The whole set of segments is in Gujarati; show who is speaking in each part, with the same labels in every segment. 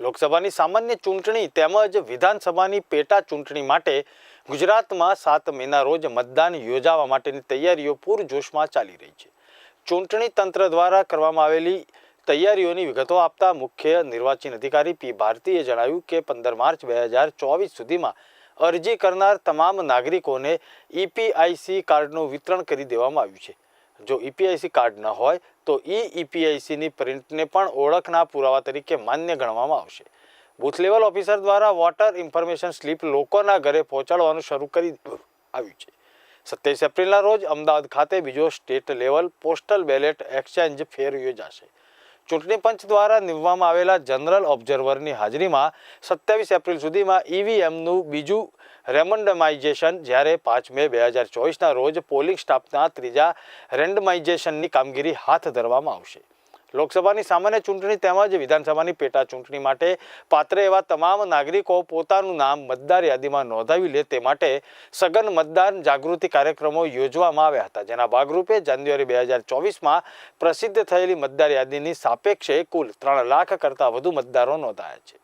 Speaker 1: લોકસભાની સામાન્ય ચૂંટણી તેમજ વિધાનસભાની પેટા ચૂંટણી માટે ગુજરાતમાં સાત મેના રોજ મતદાન યોજાવા માટેની તૈયારીઓ પૂરજોશમાં ચાલી રહી છે. ચૂંટણી તંત્ર દ્વારા કરવામાં આવેલી તૈયારીઓની વિગતો આપતા મુખ્ય નિર્વાચન અધિકારી પી. ભારતીએ જણાવ્યું કે પંદર માર્ચ બે હજાર ચોવીસ સુધીમાં અરજી કરનાર તમામ નાગરિકોને ઈપીઆઈસી કાર્ડનું વિતરણ કરી દેવામાં આવ્યું છે. જો ઈપીઆઈસી કાર્ડ ન હોય, તો ઈ ઈપીઆઈસીની પ્રિન્ટને પણ ઓળખના પુરાવા તરીકે માન્ય ગણવામાં આવશે. બૂથ લેવલ ઓફિસર દ્વારા વોટર ઇન્ફોર્મેશન સ્લીપ લોકોના ઘરે પહોંચાડવાનું શરૂ કરી આવ્યું છે. સત્યાવીસ એપ્રિલના રોજ અમદાવાદ ખાતે બીજો state level postal ballot exchange fair યોજાશે. ચૂંટણી પંચ દ્વારા નિમવામાં આવેલા જનરલ ઓબ્ઝર્વરની હાજરીમાં સત્યાવીસ એપ્રિલ સુધીમાં ઈવીએમનું બીજું રેમન્ડમાઇઝેશન જ્યારે પાંચ મે બે હજાર ચોવીસના રોજ પોલિંગ સ્ટાફના ત્રીજા રેન્ડમાઇઝેશનની કામગીરી હાથ ધરવામાં આવશે. લોકસભાની સામાન્ય ચૂંટણી તેમજ વિધાનસભાની પેટા ચૂંટણી માટે પાત્ર એવા તમામ નાગરિકો પોતાનું નામ મતદાર યાદીમાં નોંધાવી લે તે માટે સઘન મતદાન જાગૃતિ કાર્યક્રમો યોજવામાં આવ્યા હતા. જેના ભાગરૂપે જાન્યુઆરી બે હજાર ચોવીસમાં પ્રસિદ્ધ થયેલી મતદાર યાદીની સાપેક્ષે કુલ ત્રણ લાખ કરતાં વધુ મતદારો નોંધાયા છે.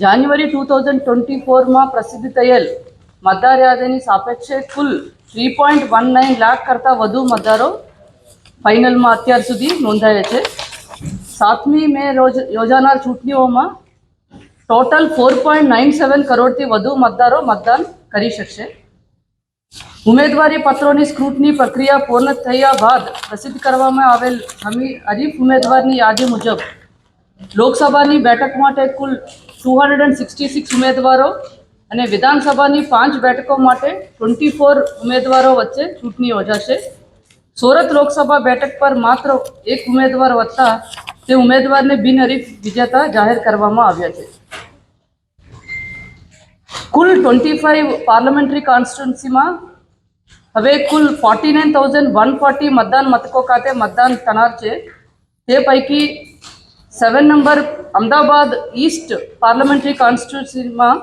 Speaker 2: જાન્યુઆરી ટુ થાઉઝન્ડ ટ્વેન્ટી ફોરમાં પ્રસિદ્ધ થયેલ મતદાર યાદીની સાપેક્ષે કુલ three point one nine lakh કરતાં વધુ મતદારો ફાઇનલમાં અત્યાર સુધી નોંધાયા છે. સાતમી મે રોજ યોજાનાર ચૂંટણીઓમાં total four point nine seven કરોડથી વધુ મતદારો મતદાન કરી શકશે. ઉમેદવારી પત્રોની સ્ક્રૂટની પ્રક્રિયા પૂર્ણ થયા બાદ પ્રસિદ્ધ કરવામાં આવેલ હમી હરીફ ઉમેદવારની યાદી મુજબ લોકસભાની બેઠક માટે કુલ two hundred and sixty six ઉમેદવારો અને વિધાનસભાની પાંચ બેઠકો માટે ટ્વેન્ટી ફોર ઉમેદવારો વચ્ચે ચૂંટણી યોજાશે. સુરત લોકસભા બેઠક પર માત્ર એક ઉમેદવાર વધતા તે ઉમેદવારને બિનહરીફ વિજેતા જાહેર કરવામાં આવ્યા છે. કુલ ટ્વેન્ટી ફાઇવ પાર્લામેન્ટરી કોન્સ્ટિટ્યુન્સીમાં હવે કુલ forty nine thousand one forty મતદાન મથકો ખાતે મતદાન થનાર છે. તે પૈકી seven number Ahmedabad east parliamentary કોન્સ્ટિટ્યુન્સીમાં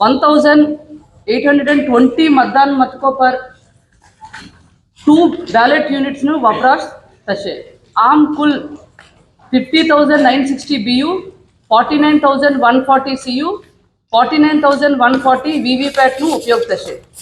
Speaker 2: one thousand eight hundred and twenty મતદાન મથકો પર ટુ બેલેટ યુનિટ્સનો વપરાશ થશે. આમ કુલ fifty thousand nine sixty BU forty nine thousand one forty CU forty nine thousand one forty વીવીપેટનો ઉપયોગ થશે.